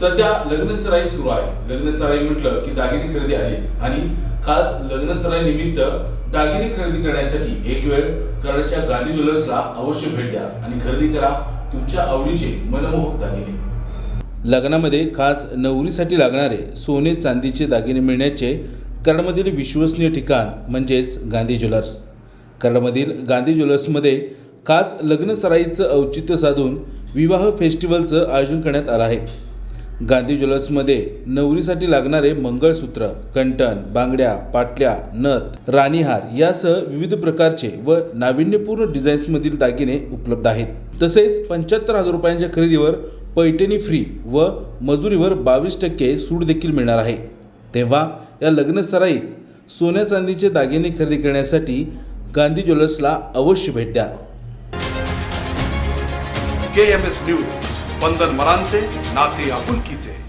सध्या लग्नसराई सुरू आहे. लग्नसराई म्हटलं की दागिने खरेदी आलीच. आणि खास लग्नसराई निमित्त दागिने खरेदी करण्यासाठी एक वेळ कराडच्या गांधी ज्वेलर्सला अवश्य भेट द्या आणि खरेदी करा तुमच्या आवडीचे मनमोहक दागिने. लग्नामध्ये खास नवरीसाठी लागणारे सोने चांदीचे दागिने मिळण्याचे कराडमधील विश्वसनीय ठिकाण म्हणजेच गांधी ज्वेलर्स. कराडमधील गांधी ज्वेलर्समध्ये खास लग्नसराईचं औचित्य साधून विवाह फेस्टिवलचं आयोजन करण्यात आलं आहे. गांधी ज्वेलर्समध्ये नवरीसाठी लागणारे मंगळसूत्र कंटन बांगड्या पाटल्या नथ राणीहार यासह विविध प्रकारचे व नाविन्यपूर्ण डिझाईन्समधील दागिने उपलब्ध आहेत. तसेच पंच्याहत्तर हजार रुपयांच्या खरेदीवर पैठणी फ्री व मजुरीवर बावीस टक्के सूट देखील मिळणार आहे. तेव्हा या लग्नसराईत सोन्या चांदीचे दागिने खरेदी करण्यासाठी गांधी ज्वेलर्सला अवश्य भेट द्या. K M S news. स्पंदन मरांचे नाते आपुलकीचे.